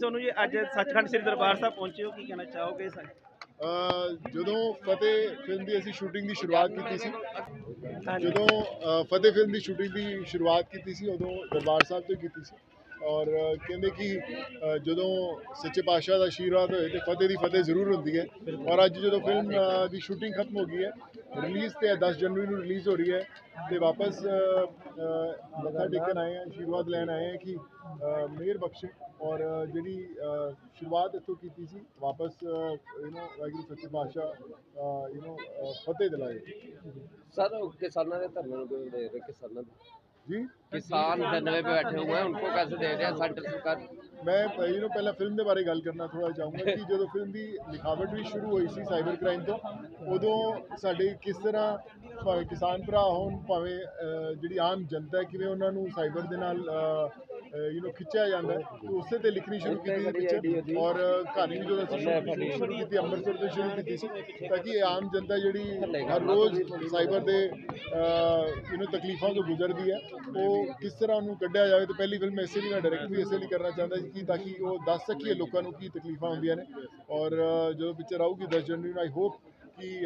ਤੁਹਾਨੂੰ ਜੀ ਅੱਜ ਸੱਚਖੰਡ ਸ੍ਰੀ ਦਰਬਾਰ ਸਾਹਿਬ ਪਹੁੰਚੇ ਹੋ ਕੀ ਕਹਿਣਾ ਚਾਹੋਗੇ ਸਰ ਜਦੋਂ ਫਤਿਹ ਫਿਲਮ ਦੀ ਅਸੀਂ ਸ਼ੂਟਿੰਗ ਦੀ ਸ਼ੁਰੂਆਤ ਕੀਤੀ ਸੀ ਜਦੋਂ ਫਤਿਹ ਫਿਲਮ ਦੀ ਸ਼ੂਟਿੰਗ ਦੀ ਸ਼ੁਰੂਆਤ ਕੀਤੀ ਸੀ ਉਦੋਂ ਦਰਬਾਰ ਸਾਹਿਬ ਤੋਂ ਕੀਤੀ ਸੀ। ਔਰ ਕਹਿੰਦੇ ਕਿ ਜਦੋਂ ਸੱਚੇ ਪਾਤਸ਼ਾਹ ਦਾ ਆਸ਼ੀਰਵਾਦ ਹੋਏ ਤੇ ਫਤਿਹ ਦੀ ਫਤਿਹ ਜ਼ਰੂਰ ਹੁੰਦੀ ਹੈ। ਔਰ ਅੱਜ ਜਦੋਂ ਫਿਲਮ ਦੀ ਸ਼ੂਟਿੰਗ ਖਤਮ ਹੋ ਗਈ ਹੈ ਰਿਲੀਜ਼ ਤੇ 10 ਜਨਵਰੀ ਨੂੰ ਰਿਲੀਜ਼ ਹੋ ਰਹੀ ਹੈ ਤੇ ਵਾਪਸ ਮੱਥਾ ਟੇਕਣ ਆਏ ਆ ਆਸ਼ੀਰਵਾਦ ਲੈਣ ਆਏ ਆ ਕਿ ਮੇਰ ਬਖਸ਼ੇ ਔਰ ਜਿਹੜੀ ਸ਼ੁਰੂਆਤ ਇਥੋਂ ਕੀਤੀ ਸੀ, ਵਾਪਸ ਯੂ نو ਵਾਹਿਗੁਰੂ ਸੱਚੇ ਪਾਤਸ਼ਾਹ ਯੂ نو ਫਤਿਹ ਦਿਲਾਏ। ਸਰ, ਕਿਸਾਨਾਂ ਦੇ ਧਰਨੇ ਨੂੰ ਕਿਵੇਂ ਕਿਸਾਨਾਂ ਦੇ? ਜੀ किसान धरने पे बैठे हुए हैं उनको कैसे दे रहे हैं सेंटर सरकार ਮੈਂ ਯੂ نو ਪਹਿਲਾਂ ਫਿਲਮ ਦੇ ਬਾਰੇ ਗੱਲ ਕਰਨਾ ਥੋੜਾ ਚਾਹੂੰਗਾ ਕਿ ਜਦੋਂ ਫਿਲਮ ਦੀ ਲਿਖਾਵਟ ਵੀ ਸ਼ੁਰੂ ਹੋਈ ਸੀ ਸਾਈਬਰ ਕ੍ਰਾਈਮ ਤੋਂ ਉਦੋਂ ਸਾਡੇ ਕਿਸ ਤਰ੍ਹਾਂ ਭਾਵੇਂ ਕਿਸਾਨ ਭਰਾ ਹੋਣ ਭਾਵੇਂ ਅਹ, ਜਿਹੜੀ ਆਮ ਜਨਤਾ ਹੈ ਕਿਵੇਂ ਉਹਨਾਂ ਨੂੰ ਸਾਈਬਰ ਦੇ ਨਾਲ ਯੂ نو ਖਿੱਚਿਆ ਜਾਂਦਾ ਹੈ ਤੇ ਉਸੇ ਤੇ ਲਿਖਣੀ ਸ਼ੁਰੂ ਕੀਤੀ ਸੀ ਪਿੱਛੇ ਔਰ ਅ, ਕਹਾਣੀ ਵੀ ਜਦੋਂ ਅਸੀਂ ਸ਼ੁਰੂ- ਸ਼ੁਰੂ ਕੀਤੀ ਅੰਮ੍ਰਿਤਸਰ ਤੋਂ ਸ਼ੁਰੂ ਕੀਤੀ ਸੀ ਤਾਂ ਕਿ ਇਹ ਆਮ ਜਨਤਾ ਜਿਹੜੀ ਹਰ ਰੋਜ਼ ਸਾਈਬਰ ਦੇ ਯੂ نو ਤਕਲੀਫਾਂ ਤੋਂ ਗੁਜ਼ਰਦੀ ਹੈ ਉਹ ਕਿਸ ਤਰ੍ਹਾਂ ਉਹਨੂੰ ਕੱਢਿਆ ਜਾਵੇ ਤੇ ਪਹਿਲੀ ਫਿਲਮ ਇਸੇ ਲਈ ਮੈਂ ਡਾਇਰੈਕਟ ਵੀ ਇਸੇ ਲਈ ਕਰਨਾ ਚਾਹੁੰਦਾ ਸੀ ਕਿ ਤਾਂ ਕਿ ਉਹ ਦੱਸ ਸਕੀਏ ਲੋਕਾਂ ਨੂੰ ਕੀ ਤਕਲੀਫਾਂ ਹੁੰਦੀਆਂ ਨੇ ਔਰ ਅ, ਜਦੋਂ ਪਿਕਚਰ ਆਊਗੀ 10 ਜਨਵਰੀ ਨੂੰ ਆਈ ਹੋਪ ਕਿ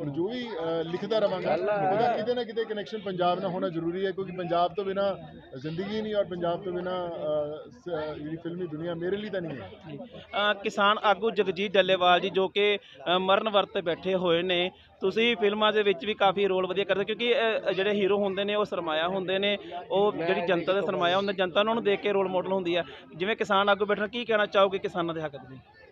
ਔਰ ਜੋ ਵੀ ਲਿਖਦਾ ਰਵਾਂਗਾ ਉਹਦਾ ਕਿਤੇ ਨਾ ਕਿਤੇ ਕਨੈਕਸ਼ਨ ਪੰਜਾਬ ਨਾਲ ਹੋਣਾ ਜ਼ਰੂਰੀ ਹੈ ਕਿਉਂਕਿ ਪੰਜਾਬ ਤੋਂ ਬਿਨਾ ਜ਼ਿੰਦਗੀ ਨਹੀਂ ਔਰ ਪੰਜਾਬ ਤੋਂ ਬਿਨਾ ਜਿਹੜੀ ਫਿਲਮੀ ਦੁਨੀਆ ਮੇਰੇ ਲਈ ਤਾਂ ਨਹੀਂ ਹੈ। ਕਿਸਾਨ ਆਗੂ ਜਗਜੀਤ ਡੱਲੇਵਾਲ ਜੀ ਜੋ ਕਿ ਮਰਨ ਵਰਤ ਤੇ ਬੈਠੇ ਹੋਏ ਨੇ ਤੁਸੀਂ ਫਿਲਮਾਂ ਦੇ ਵਿੱਚ ਵੀ ਕਾਫੀ ਰੋਲ ਵਧੀਆ ਕਰਦੇ ਕਿਉਂਕਿ ਜਿਹੜੇ ਹੀਰੋ ਹੁੰਦੇ ਨੇ ਉਹ ਸਰਮਾਇਆ ਹੁੰਦੇ ਨੇ ਉਹ ਜਿਹੜੀ ਜਨਤਾ ਦਾ ਸਰਮਾਇਆ ਹੁੰਦਾ ਜਨਤਾ ਉਹਨਾਂ ਨੂੰ ਦੇਖ ਕੇ ਰੋਲ ਮਾਡਲ ਹੁੰਦੀ ਹੈ। ਜਿਵੇਂ ਕਿਸਾਨ ਆਗੂ ਬੈਠਣਾ ਕੀ ਕਹਿਣਾ ਚਾਹੋਗੇ ਕਿਸਾਨਾਂ ਦੇ ਹੱਕ ਦੇ?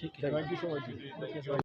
ਠੀਕ ਹੈ ਥੈਂਕ ਯੂ ਸੋ ਮਚ ਜੀ